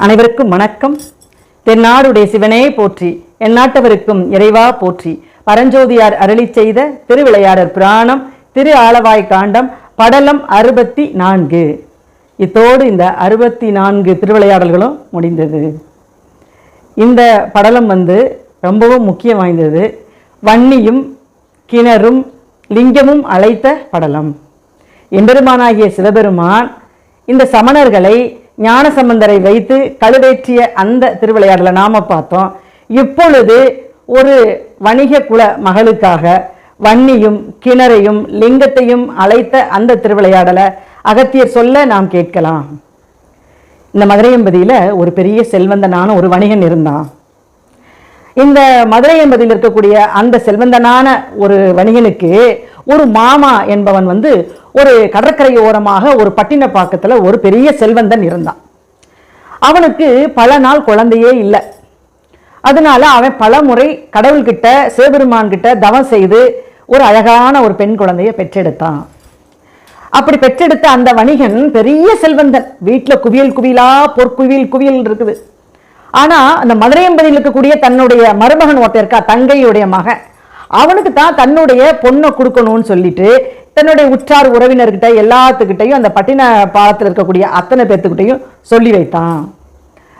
அனைவருக்கும் வணக்கம். தென்னாடுடைய சிவனே போற்றி எந்நாட்டவருக்கும் இறைவா போற்றி. பரஞ்சோதியார் அருளிச் செய்த திருவிளையாடர் புராணம் திரு ஆலவாய் காண்டம் படலம் அறுபத்தி நான்கு இத்தோடு இந்த அறுபத்தி நான்கு திருவிளையாடல்களும் முடிந்தது. இந்த படலம் வந்து ரொம்பவும் முக்கியம் வாய்ந்தது. வன்னியும் கிணறும் லிங்கமும் அழைத்த படலம். எம்பெருமானாகிய சிவபெருமான் இந்த சமணர்களை ஞானசம்பந்தரை வைத்து கழுவேற்றிய அந்த திருவிளையாடலை நாம் பார்த்தோம். இப்பொழுது ஒரு வணிக குல மகளுக்காக வன்னியும் கிணறையும் லிங்கத்தையும் அழைத்த அந்த திருவிளையாடலை அகத்தியர் சொல்ல நாம் கேட்கலாம். இந்த மதுரையம்பதியில் ஒரு பெரிய செல்வந்தனான ஒரு வணிகன் இருந்தான். இந்த மதுரை என்பதில் இருக்கக்கூடிய அந்த செல்வந்தனான ஒரு வணிகனுக்கு ஒரு மாமா என்பவன் வந்து ஒரு கடற்கரை ஓரமாக ஒரு பட்டினப்பாக்கத்தில் ஒரு பெரிய செல்வந்தன் இருந்தான். அவனுக்கு பல நாள் குழந்தையே இல்லை. அதனால அவன் பல முறை கடவுள்கிட்ட சிவபெருமான் கிட்ட தவம் செய்து ஒரு அழகான ஒரு பெண் குழந்தையை பெற்றெடுத்தான். அப்படி பெற்றெடுத்த அந்த வணிகன் பெரிய செல்வந்தன். வீட்டில் குவியல் குவியலா பொற்குவியல் குவியல் இருக்குது. ஆனா அந்த மதுரையம்பதியில் இருக்கக்கூடிய தன்னுடைய மருமகன் ஒருத்தன் இருக்கா தங்கையுடைய மகன். அவனுக்கு தான் தன்னுடைய பொண்ணை கொடுக்கணும்னு சொல்லிட்டு தன்னுடைய உற்றார் உறவினர்கிட்ட எல்லாத்துக்கிட்டையும் அந்த பட்டின பாலத்தில் இருக்கக்கூடிய அத்தனை பேர்த்துக்கிட்டையும் சொல்லி வைத்தான்.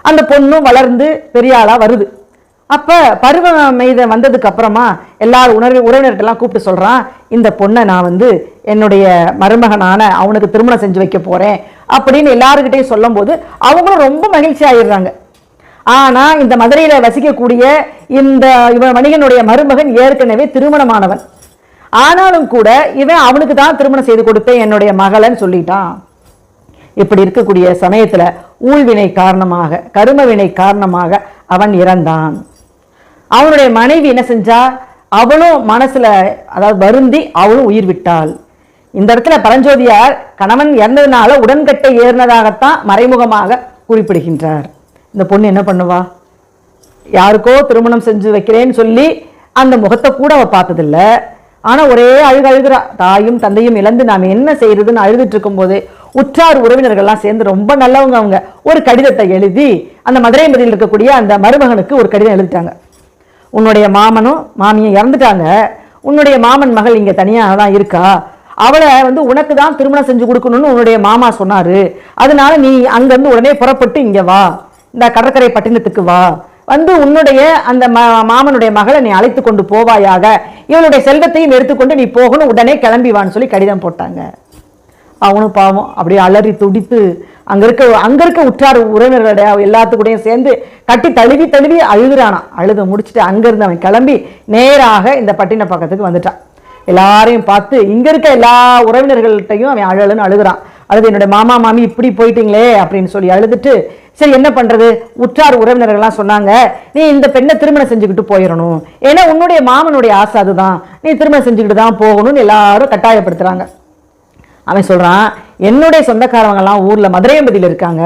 அந்த பொண்ணும் வளர்ந்து பெரிய ஆளாக வருது. அப்போ பருவ மெய்த வந்ததுக்கு அப்புறமா எல்லாரும் உணர்வு உறவினர்கிட்டலாம் கூப்பிட்டு சொல்கிறான் இந்த பொண்ணை நான் வந்து என்னுடைய மருமகனான அவனுக்கு திருமணம் செஞ்சு வைக்க போகிறேன் அப்படின்னு எல்லாருக்கிட்டையும் சொல்லும்போது அவங்களும் ரொம்ப மகிழ்ச்சி ஆயிடுறாங்க ஆனால் இந்த மதுரையில் வசிக்கக்கூடிய இந்த இவன் வணிகனுடைய மருமகன் ஏற்கனவே திருமணமானவன். ஆனாலும் கூட இவன் அவனுக்கு தான் திருமணம் செய்து கொடுத்தேன் என்னுடைய மகளன்னு சொல்லிட்டான். இப்படி இருக்கக்கூடிய சமயத்தில் ஊழ்வினை காரணமாக கருமவினை காரணமாக அவன் இறந்தான். அவனுடைய மனைவி என்ன செஞ்சா அவளும் மனசில் அதாவது வருந்தி அவளும் உயிர் விட்டாள். இந்த இடத்துல பரஞ்சோதியார் கணவன் இறந்ததுனால உடன்கட்டை ஏறினதாகத்தான் மறைமுகமாக குறிப்பிடுகின்றார். இந்த பொண்ணு என்ன பண்ணுவா? யாருக்கோ திருமணம் செஞ்சு வைக்கிறேன்னு சொல்லி அந்த முகத்தை கூட அவள் பார்த்ததில்ல. ஆனால் ஒரே அழுக அழுகிறா. தாயும் தந்தையும் இழந்து நாம் என்ன செய்யறதுன்னு அழுதுட்டு இருக்கும்போது உற்றார் உறவினர்கள்லாம் சேர்ந்து ரொம்ப நல்லவங்க அவங்க. ஒரு கடிதத்தை எழுதி அந்த மதுரை மதியில் இருக்கக்கூடிய அந்த மருமகனுக்கு ஒரு கடிதம் எழுதிட்டாங்க. உன்னுடைய மாமனும் மாமியும் இறந்துட்டாங்க. உன்னுடைய மாமன் மகள் இங்கே தனியாக தான் இருக்கா? அவளை வந்து உனக்கு தான் திருமணம் செஞ்சு கொடுக்கணும்னு உன்னுடைய மாமா சொன்னார். அதனால நீ அங்கேருந்து உடனே புறப்பட்டு இங்கே வா. இந்த கடற்கரை பட்டினத்துக்கு வா. வந்து உன்னுடைய அந்த மாமனுடைய மகளை நீ அழைத்து கொண்டு போவாயாக. இவனுடைய செல்வத்தையும் எடுத்துக்கொண்டு நீ போகணும் உடனே கிளம்பி வான்னு சொல்லி கடிதம் போட்டாங்க. அவனும் பாவம் அப்படியே அலறி துடித்து அங்கே இருக்க அங்கே இருக்க உற்றார் உறவினர்களுடைய எல்லாத்துக்கூடையும் சேர்ந்து கட்டி தழுவி தழுவி அழுகுறானாம் அழுத முடிச்சுட்டு அங்கேருந்து அவன் கிளம்பி நேராக இந்த பட்டின பக்கத்துக்கு வந்துட்டான். எல்லாரையும் பார்த்து இங்கே இருக்க எல்லா உறவினர்கள்ட்டையும் அவன் அழலுன்னு அழுகிறான். அழுது என்னுடைய மாமா மாமி இப்படி போயிட்டீங்களே அப்படின்னு சொல்லி அழுதுட்டு சரி என்ன பண்ணுறது உற்றார் உறவினர்கள்லாம் சொன்னாங்க நீ இந்த பெண்ணை திருமணம் செஞ்சுக்கிட்டு போயிடணும். ஏன்னா உன்னுடைய மாமனுடைய ஆசை அதுதான். நீ திருமணம் செஞ்சுக்கிட்டு தான் போகணும்னு எல்லாரும் கட்டாயப்படுத்துறாங்க. அவன் சொல்கிறான் என்னுடைய சொந்தக்காரவங்கலாம் ஊரில் மதுரையம்பதியில் இருக்காங்க.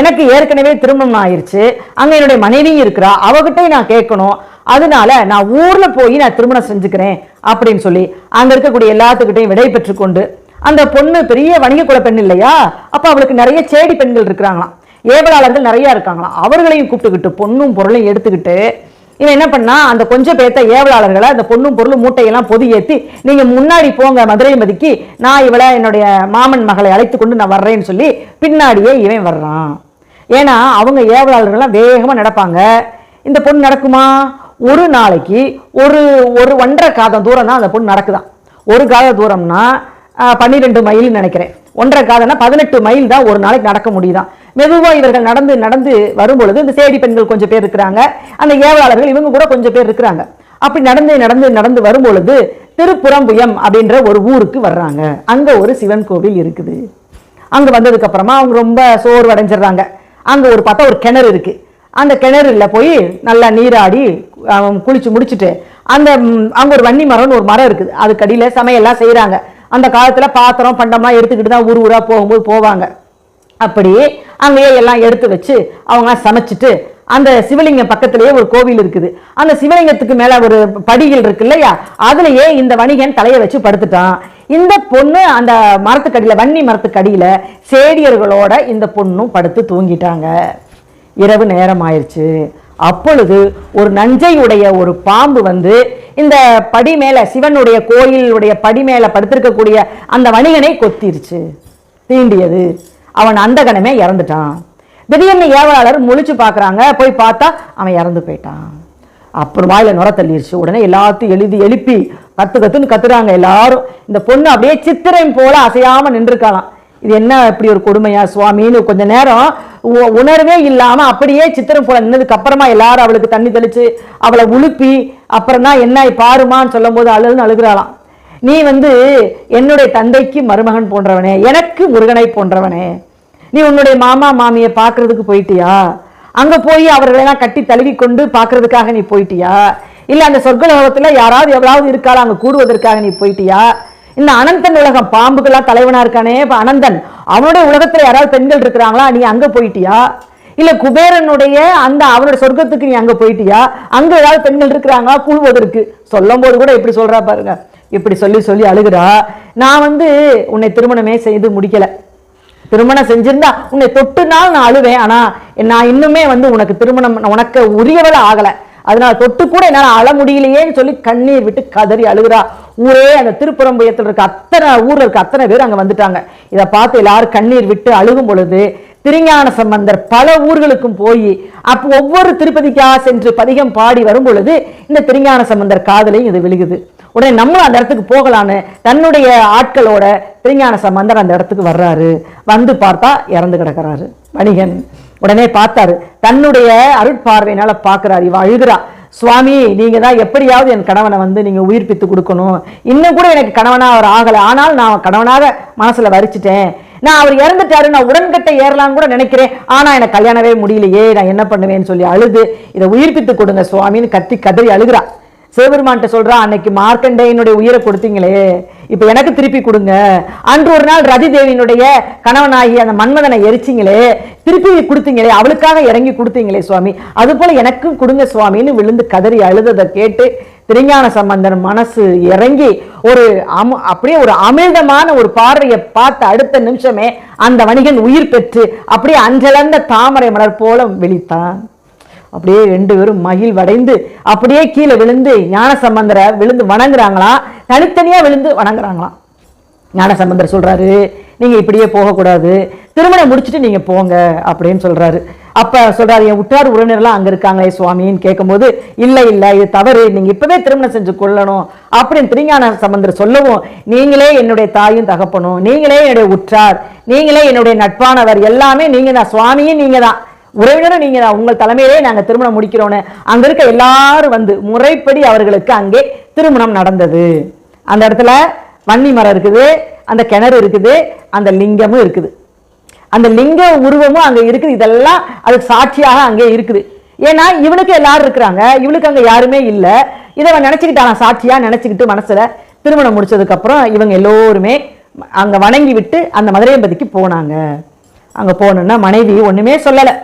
எனக்கு ஏற்கனவே திருமணம் ஆயிடுச்சு அங்கே என்னுடைய மனைவியும் இருக்கிறா. அவகிட்டையும் நான் கேட்கணும். அதனால நான் ஊரில் போய் நான் திருமணம் செஞ்சுக்கிறேன். அப்படின்னு சொல்லி அங்கே இருக்கக்கூடிய எல்லாத்துக்கிட்டையும் விடை பெற்றுக்கொண்டு அந்த பொண்ணு பெரிய வணிக குல பெண் இல்லையா? அப்போ அவளுக்கு நிறைய சேடி பெண்கள் இருக்கிறாங்களாம். ஏவலாளர்கள் நிறைய இருக்காங்களாம். அவர்களையும் கூப்பிட்டுக்கிட்டு பொண்ணும் பொருளையும் எடுத்துக்கிட்டு இவன் என்ன பண்ணா அந்த கொஞ்சம் பேர்த்த ஏவலாளர்களை அந்த பொண்ணும் பொருளும் மூட்டையெல்லாம் பொது ஏற்றி நீங்கள் முன்னாடி போங்க மதுரை மதிக்கு நான் இவளை என்னுடைய மாமன் மகளை அழைத்து கொண்டு நான் வர்றேன்னு சொல்லி பின்னாடியே இவன் வர்றான். ஏன்னா அவங்க ஏவலாளர்கள்லாம் வேகமாக நடப்பாங்க. இந்த பொண்ணு நடக்குமா? ஒரு நாளைக்கு ஒரு ஒரு ஒன்றரை காதம் தூரம் தான் அந்த பொண்ணு நடக்குதான். ஒரு காத தூரம்னா பன்னிரெண்டு மைல்னு நினைக்கிறேன். ஒன்றரை காதனா பதினெட்டு மைல் தான் ஒரு நாளைக்கு நடக்க முடியுதான் மெதுவாக இவர்கள் நடந்து நடந்து வரும்பொழுது இந்த சேடி பெண்கள் கொஞ்சம் பேர் இருக்கிறாங்க. அந்த ஏவலாளர்கள் இவங்க கூட கொஞ்சம் பேர் இருக்கிறாங்க. அப்படி நடந்து நடந்து நடந்து வரும்பொழுது திருப்புறம்புயம் அப்படின்ற ஒரு ஊருக்கு வர்றாங்க. அங்கே ஒரு சிவன் கோவில் இருக்குது. அங்கே வந்ததுக்கு அப்புறமா அவங்க ரொம்ப சோர்வு அடைஞ்சிடுறாங்க அங்கே ஒரு பார்த்தா ஒரு கிணறு இருக்கு. அந்த கிணறுல போய் நல்லா நீராடி குளித்து குளிச்சு முடிச்சுட்டு அந்த அங்கே ஒரு வன்னி மரம்னு ஒரு மரம் இருக்குது. அதுக்கு சமையல்லாம் செய்கிறாங்க அந்த காலத்தில் பாத்திரம் பண்டமாக எடுத்துக்கிட்டு தான் ஊர் ஊராக போகும்போது போவாங்க. அப்படி அங்கேயே எல்லாம் எடுத்து வச்சு அவங்க சமைச்சிட்டு அந்த சிவலிங்கம் பக்கத்திலேயே ஒரு கோவில் இருக்குது. அந்த சிவலிங்கத்துக்கு மேலே ஒரு படிகள் இருக்கு இல்லையா? அதுலேயே இந்த வணிகன் தலையை வச்சு படுத்துட்டான். இந்த பொண்ணு அந்த மரத்துக்கடியில் வன்னி மரத்துக்கடியில் சேடியர்களோட இந்த பொண்ணும் படுத்து தூங்கிட்டாங்க. இரவு நேரம் ஆயிடுச்சு. அப்பொழுது ஒரு நஞ்சையுடைய ஒரு பாம்பு வந்து இந்த படி மேலே சிவனுடைய கோயிலுடைய படி மேலே படுத்திருக்கக்கூடிய அந்த வணிகனை கொத்திருச்சு. தீண்டியது. அவன் அந்த கணமே இறந்துட்டான். திடீர்னு ஏவலாளர் முழிச்சு பார்க்குறாங்க. போய் பார்த்தா அவன் இறந்து போயிட்டான். அப்புறம் வாயில் நுர தள்ளிடுச்சு உடனே எல்லாத்தையும் எழுதி எழுப்பி கத்து கத்துன்னு கத்துறாங்க எல்லாரும். இந்த பொண்ணு அப்படியே சித்திரையும் போல அசையாமல் நின்றுருக்கலாம் இது என்ன இப்படி ஒரு கொடுமையா சுவாமின்னு கொஞ்ச நேரம் உணர்வே இல்லாம அப்படியே சித்திரம் போல நின்னதுக்கு அப்புறமா எல்லாரும் அவளுக்கு தண்ணி தெளிச்சு அவளை உழுப்பி அப்புறம் தான் என்ன பாருமான்னு சொல்லும் போது அழுதுன்னு அழுகுறாளாம். நீ வந்து என்னுடைய தந்தைக்கு மருமகன் போன்றவனே எனக்கு முருகனை போன்றவனே. நீ உன்னுடைய மாமா மாமியை பார்க்கறதுக்கு போயிட்டியா? அங்க போய் அவர்களெல்லாம் கட்டி தழுவி கொண்டு பார்க்கறதுக்காக நீ போயிட்டியா? இல்ல அந்த சொர்க்கலோகத்துல யாராவது எவ்வளவு இருக்காளோ? அங்க கூடுவதற்காக நீ போயிட்டியா? இந்த அனந்தன் உலகம் பாம்புக்கெல்லாம் தலைவனா இருக்கானே அனந்தன். அவனுடைய உலகத்தில் யாராவது பெண்கள் இருக்கிறாங்களா? நீ அங்கே போயிட்டியா? இல்லை குபேரனுடைய அந்த அவனோட சொர்க்கத்துக்கு நீ அங்கே போயிட்டியா? அங்கே ஏதாவது பெண்கள் இருக்கிறாங்களா? கூழ்வதற்கு. சொல்லும் போது கூட இப்படி சொல்கிறா பாருங்க. இப்படி சொல்லி சொல்லி அழுகுறா. நான் வந்து உன்னை திருமணமே செய்து முடிக்கலை. திருமணம் செஞ்சிருந்தா உன்னை தொட்டு நாள் நான் அழுவேன். ஆனால் நான் இன்னுமே வந்து உனக்கு திருமணம் உனக்கு உரியவளை ஆகலை. அதனால தொட்டு கூட என்னால் அழ முடியலையேன்னு சொல்லி கண்ணீர் விட்டு கதறி அழுகுறா. ஊரே அந்த திருப்புறம்பயத்தில் இருக்க அத்தனை ஊரில் இருக்க அத்தனை பேர் அங்கே வந்துட்டாங்க. இதை பார்த்து எல்லாரும் கண்ணீர் விட்டு அழுகும் பொழுது திருஞான சம்பந்தர் பல ஊர்களுக்கும் போய் அப்போ ஒவ்வொரு திருப்பதிக்கா சென்று பதிகம் பாடி வரும் பொழுது இந்த திருஞான சம்பந்தர் காதலையும் இது விழுகுது. உடனே நம்மளும் அந்த இடத்துக்கு போகலான்னு தன்னுடைய ஆட்களோட திருஞான சம்பந்தர் அந்த இடத்துக்கு வர்றாரு. வந்து பார்த்தா இறந்து கிடக்கிறாரு. வணிகன். உடனே பார்த்தாரு. தன்னுடைய அருட்பார்வையினால பார்க்குறாரு. இவன் அழுகிறா. சுவாமி நீங்க தான் எப்படியாவது என் கணவனை வந்து நீங்க உயிர்ப்பித்து கொடுக்கணும். இன்னும் கூட எனக்கு கணவனா அவர் ஆகலை. ஆனால் நான் கணவனாக மனசுல வரிச்சிட்டேன். நான் அவர் இறந்துட்டாரு. நான் உடன்கட்டை ஏறலாம்னு கூட நினைக்கிறேன். ஆனா எனக்கு கல்யாணமே முடியலையே. நான் என்ன பண்ணுவேன்னு சொல்லி அழுது இதை உயிர்ப்பித்து கொடுங்க சுவாமின்னு கத்தி கதறி அழுகிறா. சிவபெருமான்ட்ட சொல்றா அன்னைக்கு மார்க்கண்டேயனுடைய உயிரை கொடுத்தீங்களே இப்ப எனக்கு திருப்பி கொடுங்க. அன்று ஒரு நாள் ரதி தேவியினுடைய கணவனாகி அந்த மன்மதனை எரிச்சிங்களே திருப்பி கொடுத்தீங்களே அவளுக்காக இறங்கி கொடுத்தீங்களே சுவாமி. அது போல எனக்கும் கொடுங்க சுவாமின்னு விழுந்து கதறி அழுததை கேட்டு திருஞான சம்பந்தன் மனசு இறங்கி ஒரு அமு அப்படியே ஒரு அமிழ்தமான ஒரு பார்வையை பார்த்த அடுத்த நிமிஷமே அந்த வணிகன் உயிர் பெற்று அப்படியே அன்றளந்த தாமரை மலர் போல விழித்தான். அப்படியே ரெண்டு பேரும் மகிழ்வடைந்து அப்படியே கீழே விழுந்து ஞான சம்பந்தரை விழுந்து வணங்குறாங்களாம் தனித்தனியா விழுந்து வணங்குறாங்களாம் ஞான சம்பந்தர் சொல்றாரு நீங்க இப்படியே போகக்கூடாது. திருமணம் முடிச்சுட்டு நீங்க போங்க அப்படின்னு சொல்றாரு. அப்ப சொல்றாரு என் உற்றார் உறவினர்லாம் அங்க இருக்காங்களே சுவாமின்னு கேட்கும்போது இல்லை இல்ல இது தவறு. நீங்க இப்பவே திருமணம் செஞ்சு கொள்ளணும். அப்படின்னு திருஞான சம்பந்தர் சொல்லவும் நீங்களே என்னுடைய தாயும் தகப்பனும் நீங்களே என்னுடைய உற்றார் நீங்களே என்னுடைய நட்பானவர் எல்லாமே நீங்க தான் சுவாமியும் நீங்க தான் உறவினரும் நீங்க உங்கள் தலைமையிலே நாங்கள் திருமணம் முடிக்கிறோன்னு. அங்க இருக்க எல்லாரும் வந்து முறைப்படி அவர்களுக்கு அங்கே திருமணம் நடந்தது. அந்த இடத்துல வன்னி மரம் இருக்குது அந்த கிணறு இருக்குது அந்த லிங்கமும் இருக்குது. அந்த லிங்க உருவமும் அங்கே இருக்குது. இதெல்லாம் அதுக்கு சாட்சியாக அங்கே இருக்குது. ஏன்னா இவனுக்கு எல்லாரும் இருக்கிறாங்க. இவளுக்கு அங்கே யாருமே இல்லை. இதை அவன் நினச்சிக்கிட்டான் சாட்சியாக நினச்சிக்கிட்டு மனசில் திருமணம் முடிச்சதுக்கப்புறம் இவங்க எல்லோருமே அங்கே வணங்கி விட்டு அந்த மதுரையம்பதிக்கு போனாங்க. அங்கே போனோன்னா மனைவி ஒன்றுமே சொல்லலை.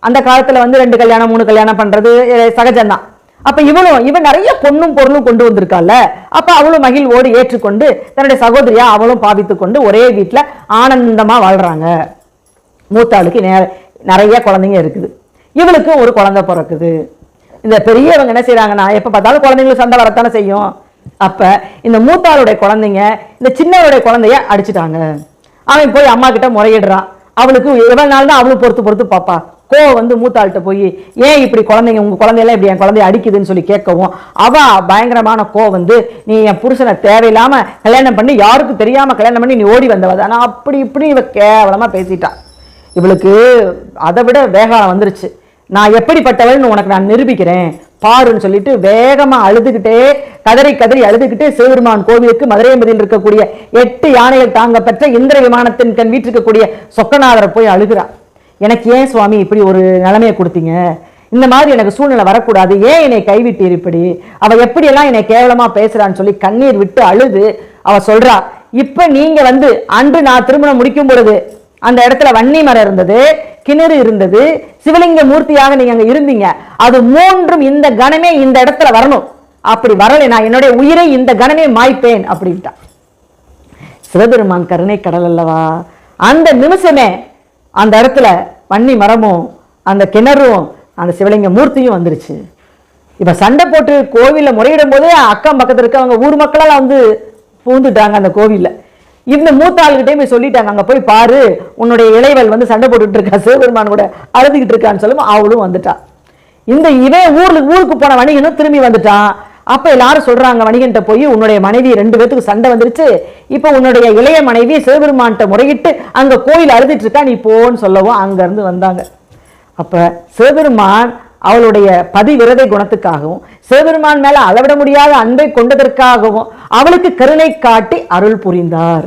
அந்த காலத்தில் வந்து ரெண்டு கல்யாணம் மூணு கல்யாணம் பண்ணுறது சகஜம்தான். அப்போ இவளும் இவன் நிறைய பொண்ணும் பொருளும் கொண்டு வந்திருக்கால அப்போ அவளும் மகிழ்வோடு ஏற்றுக்கொண்டு தன்னுடைய சகோதரியா அவளும் பாவித்து கொண்டு ஒரே வீட்டில் ஆனந்தமாக வாழ்கிறாங்க மூத்தாளுக்கு நே- நிறைய குழந்தைங்க இருக்குது. இவளுக்கும் ஒரு குழந்தை பிறக்குது. இந்த பெரியவங்க என்ன செய்கிறாங்கன்னா எப்போ பார்த்தாலும் குழந்தைங்களுக்கு சண்டை வரத்தானே செய்யும். அப்போ இந்த மூத்தாளுடைய குழந்தைங்க இந்த சின்னவருடைய குழந்தைய அடிச்சிட்டாங்க. அவன் போய் அம்மா கிட்ட முறையிடுறான். அவளுக்கு எவ்வளோ நாள் தான் அவளும் பொறுத்து பொறுத்து பாப்பா கோவம் வந்து மூத்தாள்கிட்ட போய் ஏன் இப்படி குழந்தைங்க? உங்கள் குழந்தையெல்லாம் இப்படி என் குழந்தைய அடிக்குதுன்னு சொல்லி கேட்கவும் அவள் பயங்கரமான கோவம் வந்து நீ என் புருஷனை தேவையில்லாமல் கல்யாணம் பண்ணி யாருக்கும் தெரியாமல் கல்யாணம் பண்ணி நீ ஓடி வந்தவ? ஆனால் அப்படி இப்படி இவ கேவலமாக பேசிட்டான் இவளுக்கு அதை விட வேகாலம் வந்துருச்சு. நான் எப்படிப்பட்டவள்னு உனக்கு நான் நிரூபிக்கிறேன். பாருன்னு சொல்லிட்டு வேகமாக அழுதுகிட்டே கதறி கதறி அழுதுகிட்டே சிவபெருமான் கோவிலுக்கு மதுரையம்பதியில் இருக்கக்கூடிய எட்டு யானைகள் தாங்க பெற்ற இந்திர விமானத்தின் கண் வீட்டிருக்கக்கூடிய சொக்கநாதரை போய் அழுகிறா. எனக்கு ஏன் சுவாமி இப்படி ஒரு நிலைமையை கொடுத்தீங்க? இந்த மாதிரி எனக்கு சூழ்நிலை வரக்கூடாது. ஏன் என்னை கைவிட்டீர் இப்படி? அவள் எப்படியெல்லாம் என்னை கேவலமாக பேசுகிறான்னு சொல்லி கண்ணீர் விட்டு அழுது அவள் சொல்கிறா இப்போ நீங்கள் வந்து அன்று நான் திருமணம் முடிக்கும் பொழுது அந்த இடத்துல வன்னி மரம் இருந்தது கிணறு இருந்தது சிவலிங்க மூர்த்தியாக நீங்கள் அங்கே இருந்தீங்க. அது மூன்றும் இந்த கணமே இந்த இடத்துல வரணும். அப்படி வரலை. நான் என்னுடைய உயிரை இந்த கணமே மாய்ப்பேன். அப்படின்ட்டா. சிவபெருமான் கருணை கடல் அல்லவா? அந்த நிமிஷமே அந்த இடத்துல வன்னி மரமும் அந்த கிணறும் அந்த சிவலிங்க மூர்த்தியும் வந்துருச்சு. இப்போ சண்டை போட்டு கோவிலில் முறையிடும் போதே அக்கம் பக்கத்தில் இருக்கவங்க ஊர் மக்களால் வந்து பூந்துட்டாங்க அந்த கோவில்ல. இந்த மூத்த ஆளுகிட்டே போய் சொல்லிட்டாங்க அங்கே போய் பாரு உன்னுடைய இளைவல் வந்து சண்டை போட்டுட்டு இருக்கா சிவபெருமான் கூட அழுதுகிட்டு இருக்கான்னு சொல்லும் அவளும் வந்துட்டான் இந்த இவன் ஊருக்கு ஊருக்கு போன வணிகனும் திரும்பி வந்துட்டான். அப்போ எல்லாரும் சொல்கிறாங்க வணிகன்ட்ட போய் உன்னுடைய மனைவி ரெண்டு பேத்துக்கு சண்டை வந்துருச்சு. இப்போ உன்னுடைய இளைய மனைவி சிவபெருமான்கிட்ட முறையிட்டு அங்கே கோயில் அழுதுட்டு இருக்கா நீ போன்னு சொல்லவும் அங்கேருந்து வந்தாங்க. அப்போ சிவபெருமான் அவளுடைய பதிவிரதை குணத்துக்காகவும் சிவபெருமான் மேலே அளவிட முடியாத அன்பை கொண்டதற்காகவும் அவளுக்கு கருணை காட்டி அருள் புரிந்தார்.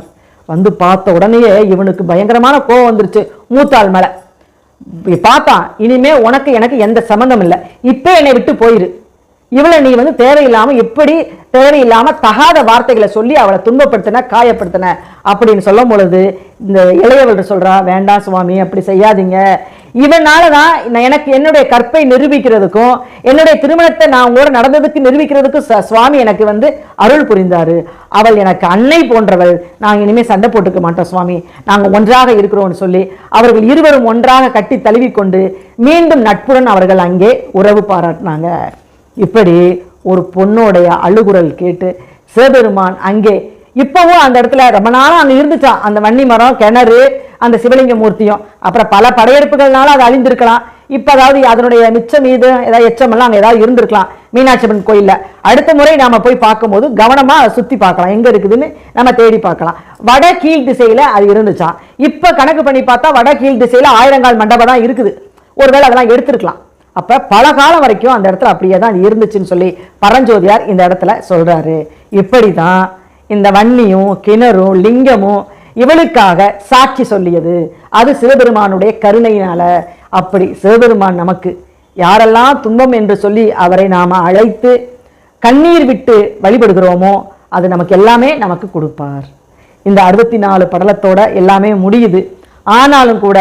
வந்து பார்த்த உடனேயே இவனுக்கு பயங்கரமான கோபம் வந்துருச்சு மூத்தாள் மேலே. பார்த்தான் இனிமே உனக்கு எனக்கு எந்த சம்மந்தம் இல்லை. இப்போ என்னை விட்டு போயிரு. இவளை நீ வந்து தேவையில்லாம எப்படி தேவையில்லாம தகாத வார்த்தைகளை சொல்லி அவளை துன்பப்படுத்தின காயப்படுத்தின அப்படின்னு சொல்லும் பொழுது இந்த இளையவள் சொல்றா வேண்டாம் சுவாமி அப்படி செய்யாதீங்க. இவனால தான் நான் எனக்கு என்னுடைய கற்பை நிரூபிக்கிறதுக்கும் என்னுடைய திருமணத்தை நான் உங்களோட நடந்ததுக்கு நிரூபிக்கிறதுக்கும் ச- சுவாமி எனக்கு வந்து அருள் புரிந்தாரு. அவள் எனக்கு அன்னை போன்றவள். நாங்கள் இனிமேல் சண்டை போட்டுக்க மாட்டோம் சுவாமி. நாங்கள் ஒன்றாக இருக்கிறோம்னு சொல்லி அவர்கள் இருவரும் ஒன்றாக கட்டி தழுவிக்கொண்டு மீண்டும் நட்புடன் அவர்கள் அங்கே உறவு பாராட்டினாங்க. இப்படி ஒரு பொண்ணுடைய அழுகுரல் கேட்டு சிவபெருமான் அங்கே. இப்போவும் அந்த இடத்துல ரொம்ப நாளாக அங்கே இருந்துச்சான் அந்த வன்னி மரம் கிணறு அந்த சிவலிங்க மூர்த்தியும். அப்புறம் பல படையெடுப்புகள்னால அது அழிந்திருக்கலாம். இப்போ அதாவது அதனுடைய மிச்சம் மீது ஏதாவது எச்சமெல்லாம் அங்கே ஏதாவது இருந்திருக்கலாம். மீனாட்சி அம்மன் கோயிலில். அடுத்த முறை நாம் போய் பார்க்கும்போது கவனமாக அதை சுத்தி பார்க்கலாம். எங்கே இருக்குதுன்னு நம்ம தேடி பார்க்கலாம். வட கீழ் திசையில் அது இருந்துச்சான் இப்போ கணக்கு பண்ணி பார்த்தா வட கீழ் திசையில் ஆயிரங்கால் மண்டபம் தான் இருக்குது. ஒருவேளை அதெல்லாம் எடுத்திருக்கலாம். அப்போ பல காலம் வரைக்கும் அந்த இடத்துல அப்படியே தான் இருந்துச்சுன்னு சொல்லி பரஞ்சோதியார் இந்த இடத்துல சொல்றாரு. இப்படிதான் இந்த வன்னியும் கிணறும் லிங்கமும் இவளுக்காக சாட்சி சொல்லியது. அது சிவபெருமானுடைய கருணையினால. அப்படி சிவபெருமான் நமக்கு யாரெல்லாம் துன்பம் என்று சொல்லி அவரை நாம அழைத்து கண்ணீர் விட்டு வழிபடுகிறோமோ அது நமக்கு எல்லாமே நமக்கு கொடுப்பார். இந்த அறுபத்தி நாலு படலத்தோட எல்லாமே முடியுது. ஆனாலும் கூட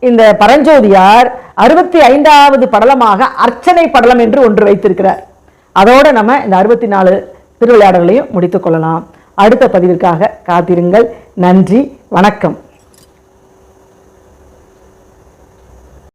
இந்த பரஞ்சோதியார் அறுபத்தி ஐந்தாவது படலமாக அர்ச்சனை படலம் என்று ஒன்று வைத்திருக்கிறார். அதோட நம்ம இந்த அறுபத்தி நாலு திருவிளையாடல்களையும் முடித்துக் கொள்ளலாம். அடுத்த பதிவிற்காக காத்திருங்கள். நன்றி. வணக்கம்.